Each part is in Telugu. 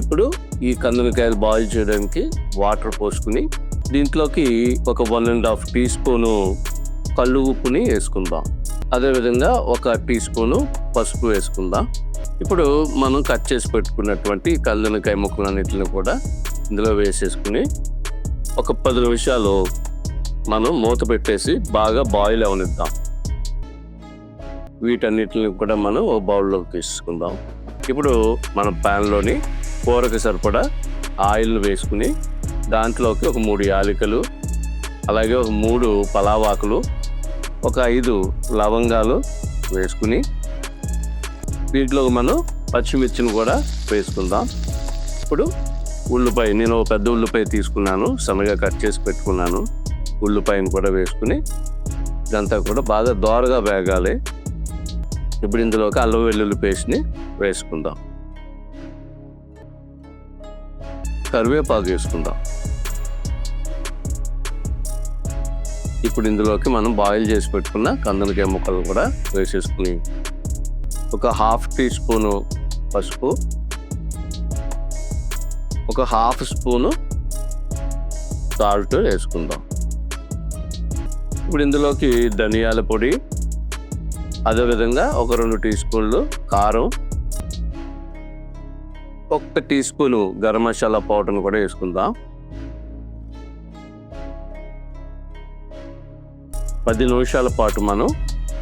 ఇప్పుడు ఈ కందులకాయలు బాయిల్ చేయడానికి వాటర్ పోసుకుని దీంట్లోకి ఒక one and half teaspoon కళ్ళు ఉప్పుని వేసుకుందాం. అదేవిధంగా ఒక టీ స్పూను పసుపు వేసుకుందాం. ఇప్పుడు మనం కట్ చేసి పెట్టుకున్నటువంటి కళ్ళనకాయ ముక్కలు అన్నింటిని కూడా ఇందులో వేసేసుకుని ఒక పది నిమిషాలు మనం మూత పెట్టేసి బాగా బాయిల్ అవనిద్దాం. వీటన్నిటిని కూడా మనం ఒక బౌల్లోకి తీసుకుందాం. ఇప్పుడు మన ప్యాన్లోని కూరకు సరిపడా ఆయిల్ వేసుకుని దాంట్లోకి ఒక మూడు యాలకులు అలాగే ఒక మూడు పలావాకులు ఒక ఐదు లవంగాలు వేసుకుని వీటిలో మనం పచ్చిమిర్చిని కూడా వేసుకుందాం. ఇప్పుడు ఉల్లిపాయ నేను ఒక పెద్ద ఉల్లిపాయ తీసుకున్నాను సన్నగా కట్ చేసి పెట్టుకున్నాను. ఉల్లిపాయను కూడా వేసుకుని ఇదంతా కూడా బాగా దోరగా వేగాలి. ఇప్పుడు ఇందులోకి అల్లం వెల్లుల్లి పేస్ట్ని వేసుకుందాం. కరివేపాకు వేసుకుందాం. ఇప్పుడు ఇందులోకి మనం బాయిల్ చేసి పెట్టుకున్న కందనకాయ ముక్కలు కూడా వేసేసుకుని ఒక హాఫ్ టీ స్పూను పసుపు ఒక హాఫ్ స్పూను సాల్ట్ వేసుకుందాం. ఇప్పుడు ఇందులోకి ధనియాల పొడి అదేవిధంగా ఒక రెండు టీ స్పూన్లు కారం ఒక్క టీ స్పూను గరం మసాలా పౌడర్ని కూడా వేసుకుందాం. పది నిమిషాల పాటు మనం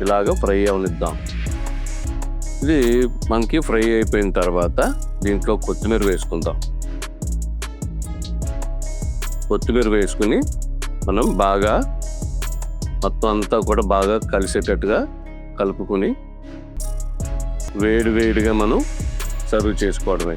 ఇలాగ ఫ్రై అవనిద్దాం. ఇది మనకి ఫ్రై అయిపోయిన తర్వాత దీంట్లో కొత్తిమీర వేసుకుందాం. కొత్తిమీర వేసుకుని మనం బాగా మొత్తం అంతా కూడా బాగా కలిసేటట్టుగా కలుపుకొని వేడి వేడిగా మనం సర్వ్ చేసుకోవడమే.